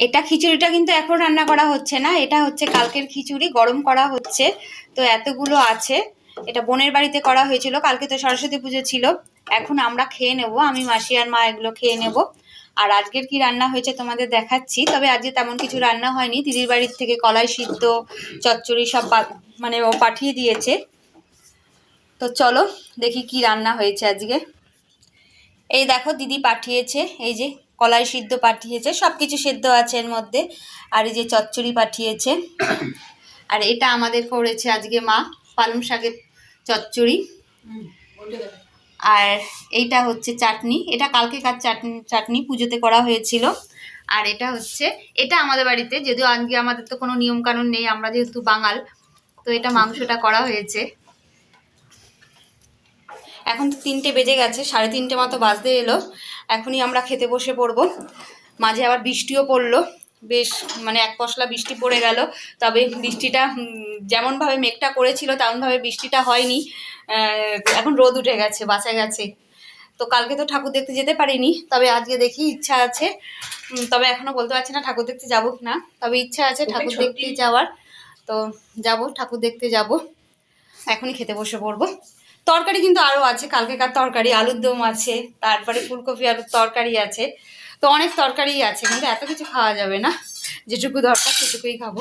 এটা খিচুড়িটা কিন্তু এখন রান্না করা হচ্ছে না, এটা হচ্ছে কালকের খিচুড়ি, গরম করা হচ্ছে। তো এতগুলো আছে, এটা বোনের বাড়িতে করা হয়েছিল, কালকে তো সরস্বতী পুজো ছিল। এখন আমরা খেয়ে নেব, আমি, মাসি আর মা এগুলো খেয়ে নেব। আর আজকের কি রান্না হয়েছে তোমাদের দেখাচ্ছি, তবে আজকে তেমন কিছু রান্না হয়নি। দিদির বাড়ির থেকে কলাই সিদ্ধ, চচ্চড়ি সব মানে ও পাঠিয়ে দিয়েছে। তো চলো দেখি কি রান্না হয়েছে আজকে। এই দেখো দিদি পাঠিয়েছে, এই যে কলাই সিদ্ধ পাঠিয়েছে সব কিছু সেদ্ধ আছে এর মধ্যে। আর এই যে চচ্চড়ি পাঠিয়েছে। আর এটা আমাদের করেছে আজকে মা, পালং শাকের চচ্চড়ি। আর এইটা হচ্ছে চাটনি। এটা কালকে কার চাটনি চাটনি পুজোতে করা হয়েছিল। আর এটা হচ্ছে, এটা আমাদের বাড়িতে, যদিও আজকে আমাদের তো কোনো নিয়মকানুন নেই, আমরা যেহেতু বাঙাল, তো এটা মাংসটা করা হয়েছে। এখন তো তিনটে বেজে গেছে সাড়ে তিনটে মতো বাজতে এলো। এখনই আমরা খেতে বসে পড়ব। মাঝে আবার বৃষ্টিও পড়ল। বেশ মানে এক পশলা বৃষ্টি পড়ে গেল। তবে বৃষ্টিটা যেমনভাবে মেঘটা করেছিল তেমনভাবে বৃষ্টিটা হয়নি। এখন রোদ উঠে গেছে বাঁচা গেছে। তো কালকে তো ঠাকুর দেখতে যেতে পারিনি তবে আজকে দেখি ইচ্ছা আছে। তবে এখনও বলতে পারছি না ঠাকুর দেখতে যাব না তবে ইচ্ছা আছে ঠাকুর দেখতে যাওয়ার। তো যাব ঠাকুর দেখতে যাব। এখনই খেতে বসে পড়ব। তরকারি কিন্তু আরও আছে, কালকেকার তরকারি, আলুর দম আছে, তারপরে ফুলকপি আলুর তরকারি আছে। তো অনেক তরকারি আছে, কিন্তু এত কিছু খাওয়া যাবে না। যেটুকু দরকার সেটুকুই খাব।